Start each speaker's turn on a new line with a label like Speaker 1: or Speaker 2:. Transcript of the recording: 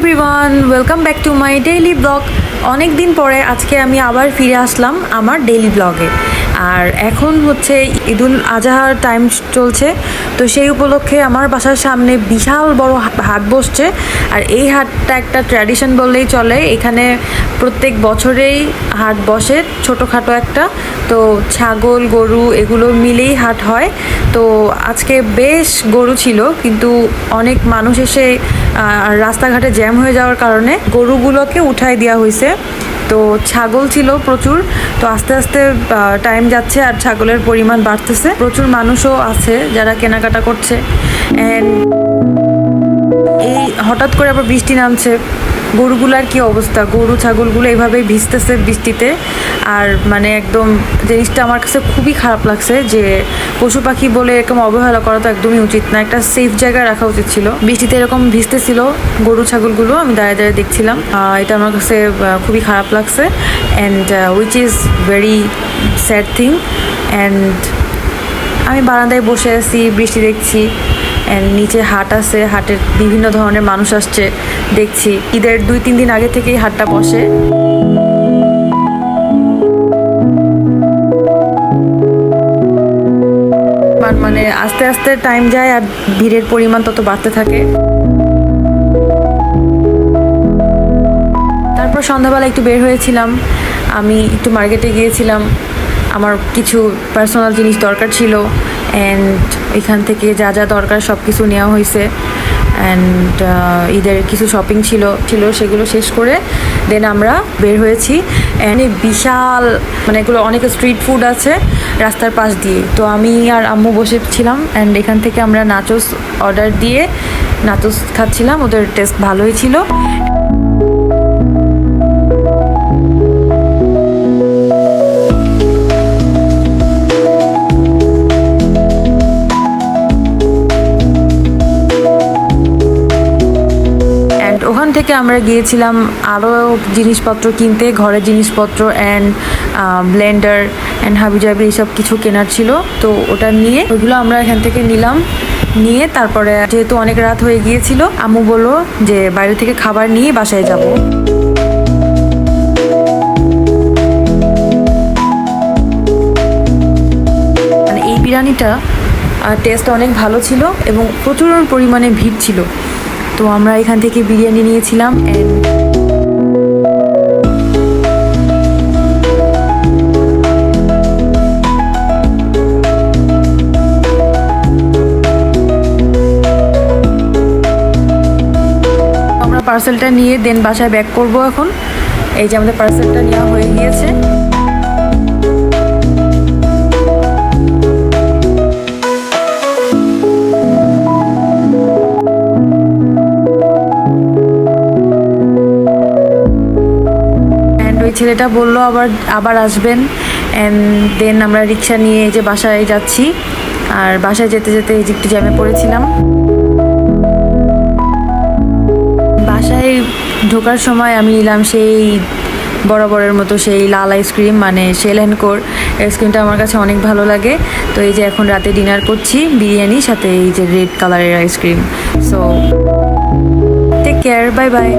Speaker 1: everyone welcome back to my daily blog অনেক দিন পরে আজকে আমি আবার ফিরে আসলাম আমার ডেইলি ব্লগে আর এখন হচ্ছে ঈদুল আজহার টাইম চলছে, তো সেই উপলক্ষে আমার বাসার সামনে বিশাল বড় হাট বসছে। আর এই হাটটা একটা ট্র্যাডিশন বললেই চলে, এখানে প্রত্যেক বছরেই হাট বসে, ছোটোখাটো একটা। তো ছাগল, গরু এগুলো মিলেই হাট হয়। তো আজকে বেশ গরু ছিল, কিন্তু অনেক মানুষ এসে রাস্তাঘাটে জ্যাম হয়ে যাওয়ার কারণে গরুগুলোকে উঠাই দেওয়া হয়েছে। তো ছাগল ছিল প্রচুর, তো আস্তে আস্তে টাইম যাচ্ছে আর ছাগলের পরিমাণ বাড়তেছে। প্রচুর মানুষও আছে যারা কেনাকাটা করছে। অ্যান্ড এই হঠাৎ করে আবার বৃষ্টি নামছে। গরুগুলার কি অবস্থা? গরু, ছাগলগুলো এইভাবেই ভিজতেছে বৃষ্টিতে। আর মানে একদম জিনিসটা আমার কাছে খুবই খারাপ লাগছে যে পশু পাখি বলে এরকম অবহেলা করা তো একদমই উচিত না। একটা সেফ জায়গায় রাখা উচিত ছিল। বৃষ্টিতে এরকম ভিজতেছিল গরু, ছাগলগুলো, আমি দাঁড়িয়ে দাঁড়িয়ে দেখছিলাম। এটা আমার কাছে খুবই খারাপ লাগছে। And which is very sad thing and আমি বারান্দায় বসে আছি, বৃষ্টি দেখছি। নিচে হাট আছে, হাটের বিভিন্ন ধরনের মানুষ আসছে, দেখছি। ঈদের দুই, তিন দিন আগে থেকেই হাটটা বসে। মানে আস্তে আস্তে টাইম যায় আর ভিড়ের পরিমাণ তত বাড়তে থাকে। তারপর সন্ধ্যাবেলা একটু বের হয়েছিলাম। আমি একটু মার্কেটে গিয়েছিলাম। আমার কিছু পার্সোনাল জিনিস দরকার ছিল। অ্যান্ড এখান থেকে যা যা দরকার সব কিছু নেওয়া হয়েছে। অ্যান্ড ঈদের কিছু শপিং ছিল ছিল সেগুলো শেষ করে দেন আমরা বের হয়েছি। অ্যান্ড বিশাল মানে এগুলো অনেক স্ট্রিট ফুড আছে রাস্তার পাশ দিয়ে। তো আমি আর আম্মু বসেছিলাম অ্যান্ড এখান থেকে আমরা নাচোস অর্ডার দিয়ে নাচোস খাচ্ছিলাম। ওদের টেস্ট ভালোই ছিল। থেকে আমরা গিয়েছিলাম আরও জিনিসপত্র কিনতে ঘরের জিনিসপত্র অ্যান্ড ব্লেন্ডার অ্যান্ড হাবিজাবি এইসব কিছু কেনার ছিল। তো ওটা নিয়ে ওইগুলো আমরা এখান থেকে নিলাম। নিয়ে তারপরে যেহেতু অনেক রাত হয়ে গিয়েছিল, আম্মু বলল যে বাইরে থেকে খাবার নিয়ে বাসায় যাব। মানে এই বিরিয়ানিটা টেস্ট অনেক ভালো ছিল এবং প্রচুর পরিমাণে ভিড় ছিল। তো আমরা এখান থেকে বিরিয়ানি নিয়েছিলাম আমরা পার্সেলটা নিয়ে দেন বাসায় ব্যাক করব এখন। এই যে আমাদের পার্সেলটা নেওয়া হয়ে গিয়েছে। ছেলেটা বলল, আবার আবার আসবেন। অ্যান্ড দেন আমরা রিক্সা নিয়ে যে বাসায় যাচ্ছি। আর বাসায় যেতে যেতে এই যে একটু জ্যামে পড়েছিলাম। বাসায় ঢোকার সময় আমি নিলাম সেই বরাবরের মতো সেই লাল আইসক্রিম মানে শেল অ্যান্ড কোর আইসক্রিমটা আমার কাছে অনেক ভালো লাগে। তো এই যে এখন রাতে ডিনার করছি, বিরিয়ানি, সাথে এই যে রেড কালারের ice cream so take care bye bye